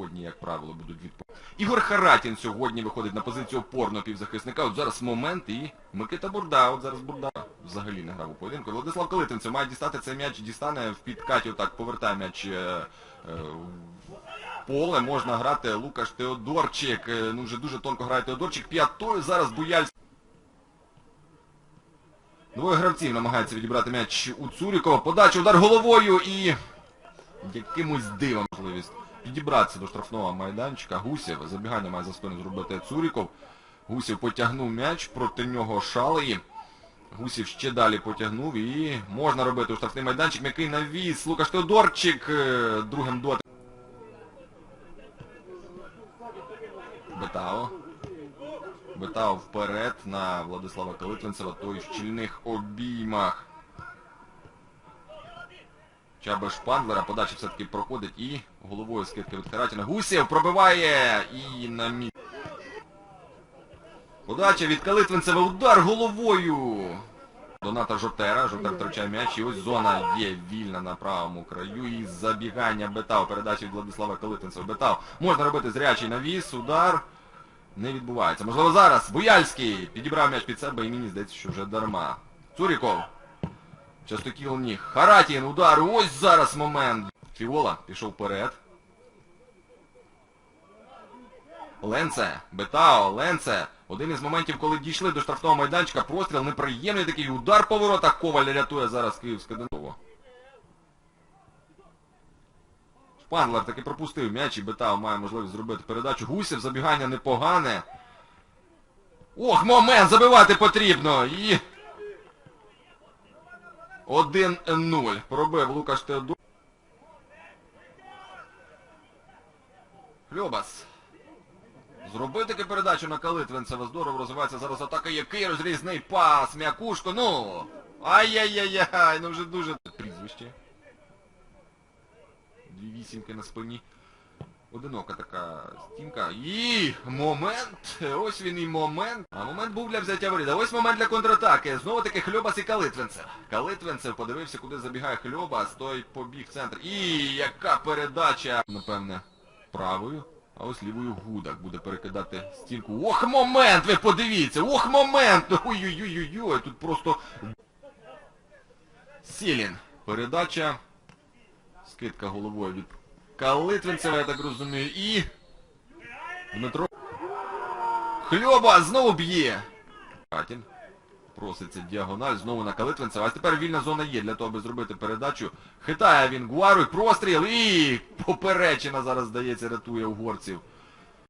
сьогодні, як правило, будуть відповідати. Ігор Харатін сьогодні виходить на позицію опорного півзахисника. От зараз момент і Микита Бурда. От зараз Бурда взагалі не грав у поєдинку. Владислав Калитинцев має дістати цей м'яч, дістане в підкаті, отак повертає м'яч е, е, в поле. Можна грати Лукаш Теодорчик. Е, Ну вже дуже тонко грає Теодорчик. П'ятою зараз Буяльський. Двоє гравців намагаються відібрати м'яч у Цурікова. Подача, удар головою і якимось дивом можливість підібратися до штрафного майданчика. Гусєв забігання має за спину зробити Цуріков. Гусєв потягнув м'яч, проти нього шалеї. Гусєв ще далі потягнув і можна робити у штрафний майданчик. М'який навіс. Лукаш Теодорчик е, другим дотиком. Бетао. Бетао вперед на Владислава Калитвинцева, той в щільних обіймах. Чаба Шпандлера, подача все-таки проходить і головою скидка від Харатіна. Гусєв пробиває і на мі... Подача від Калитвинцева, удар головою. Доната Жотера, Жотер втрачає м'яч, і ось зона є вільна на правому краю. І забігання Бетау, передача від Владислава Калитвинцева. Бетау можна робити зрячий навіс, удар. Не відбувається. Можливо, зараз Буяльський підібрав м'яч під себе і мені здається, що вже дарма. Цуріков. Частокіл ніг. Харатін, удар. Ось зараз момент. Фіола пішов вперед. Ленце, Бетао, Ленце. Один із моментів, коли дійшли до штрафного майданчика, простріл неприємний такий удар по воротах. Коваль рятує зараз Київське Динамо. Шпандлер таки пропустив м'яч і Бетао має можливість зробити передачу. Гусєв, забігання непогане. Ох, момент! Забивати потрібно! І... 1-0. Пробив Лукаш Теодор. Хльобас. Зробив таки передачу на Калитвинцева. Здорово розвивається зараз атака. Який розрізний пас. М'якушко. Ну. Ай-яй-яй-яй. Ну вже дуже... Прізвище. Дві вісімки на спині. Одинока така стінка. І момент. Ось він і момент. А момент був для взяття воріт. А ось момент для контратаки. Знову таки Хльобас і Калитвинцев. Калитвинцев подивився, куди забігає Хльобас. Той побіг в центр. І яка передача. Напевне, правою. А ось лівою гудак буде перекидати стінку. Ох, момент! Ви подивіться! Ох, момент! Ой-ой-ой-ой-ой! Тут просто... Сілін. Передача. Скидка головою від Калитвинцева, я так розумію. І... Дмитро... Хльоба знову б'є! Катін. Проситься діагональ знову на Калитвинцева. А тепер вільна зона є для того, аби зробити передачу. Хитає він Гуару, простріл і поперечина зараз, здається, рятує угорців.